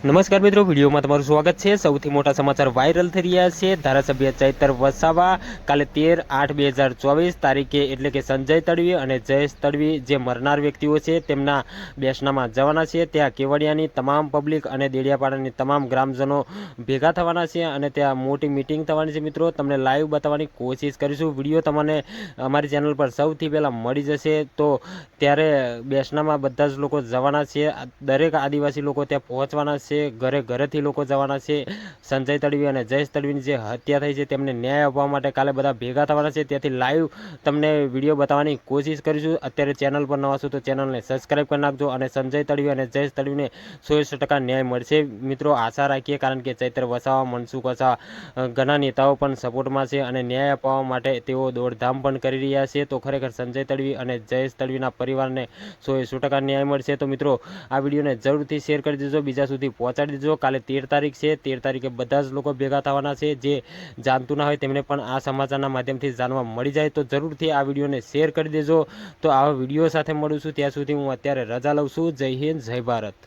નમસ્કાર મિત્રો, વિડીયોમાં તમારું સ્વાગત છે. સૌથી મોટા સમાચાર વાયરલ થઈ રહ્યા છે. ધારાસભ્ય ચૈતર વસાવા કાલે તેર આઠ બે હજાર ચોવીસ તારીખે એટલે કે સંજય તડવી અને જયેશ તડવી જે મરનાર વ્યક્તિઓ છે તેમના બેસનામાં જવાના છે. ત્યાં કેવડિયાની તમામ પબ્લિક અને દેડિયાપાડાની તમામ ગ્રામજનો ભેગા થવાના છે અને ત્યાં મોટી મિટિંગ થવાની છે મિત્રો. તમને લાઈવ બતાવવાની કોશિશ કરીશું. વીડિયો તમને અમારી ચેનલ પર સૌથી પહેલાં મળી જશે. તો ત્યારે બેસનામાં બધા જ લોકો જવાના છે. દરેક આદિવાસી લોકો ત્યાં પહોંચવાના છે ઘરે ઘરેથી લોકો જવાના છે. સંજય તડવી અને જયેશ તડવીની જે હત્યા થઈ છે, તેમને ન્યાય આપવા માટે કાલે બધા ભેગા થવાના છે. ત્યાંથી લાઈવ તમને વીડિયો બતાવવાની કોશિશ કરીશું. અત્યારે ચેનલ પર નવા છો તો ચેનલને સબસ્ક્રાઈબ કરી નાખજો અને સંજય તડવી અને જયેશ તડવીને સો ટકા ન્યાય મળશે. મિત્રો, આશા રાખીએ કારણ કે ચૈત્ર વસાવા, મનસુખ વસાવા ઘણા નેતાઓ પણ સપોર્ટમાં છે અને ન્યાય અપાવવા માટે તેઓ દોડધામ પણ કરી રહ્યા છે. તો ખરેખર સંજય તડવી અને જયેશ તડવીના પરિવારને સો સો ટકા ન્યાય મળશે. તો મિત્રો, આ વિડીયોને જરૂરથી શેર કરી દેજો. બીજા સુધી પહોંચાડી દેજો કાલે તેર તારીખ છે. તેર તારીખે બધા જ લોકો ભેગા થવાના છે. જે જાણતું ના હોય તેમને પણ આ સમાચારના માધ્યમથી જાણવા મળી જાય. તો જરૂરથી આ વિડીયોને શેર કરી દેજો. તો આવા વીડિયો સાથે મળું છું. ત્યાં સુધી હું અત્યારે રજા લઉં છું. જય હિન્દ, જય ભારત.